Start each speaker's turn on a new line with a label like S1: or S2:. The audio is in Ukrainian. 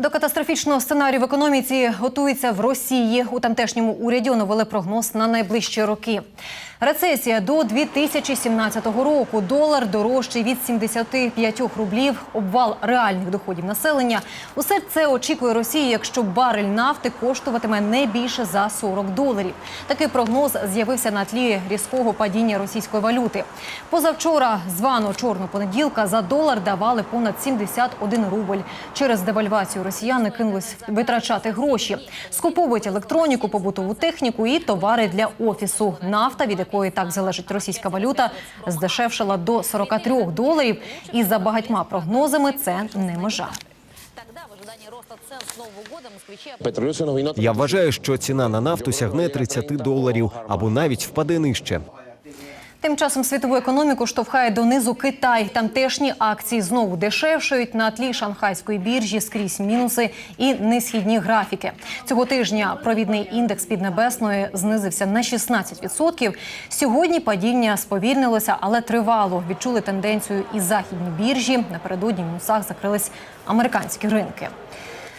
S1: До катастрофічного сценарію в економіці готується в Росії. У тамтешньому уряді оновили прогноз на найближчі роки. Рецесія до 2017 року. Долар дорожчий від 75 рублів. Обвал реальних доходів населення. Усе це очікує Росія, якщо барель нафти коштуватиме не більше за 40 доларів. Такий прогноз з'явився на тлі різкого падіння російської валюти. Позавчора, звано чорного понеділка, за долар давали понад 71 рубль. Через девальвацію росіяни кинулись витрачати гроші. Скуповують електроніку, побутову техніку і товари для офісу. Нафта, від якої так залежить російська валюта, здешевшила до 43 доларів. І за багатьма прогнозами це не межа.
S2: Я вважаю, що ціна на нафту сягне 30 доларів або навіть впаде нижче.
S1: Тим часом світову економіку штовхає донизу Китай. Тамтешні акції знову дешевшають на тлі шанхайської біржі скрізь мінуси і несхідні графіки. Цього тижня провідний індекс Піднебесної знизився на 16%. Сьогодні падіння сповільнилося, але тривало. Відчули тенденцію і західні біржі. Напередодні в мінусах закрились американські ринки.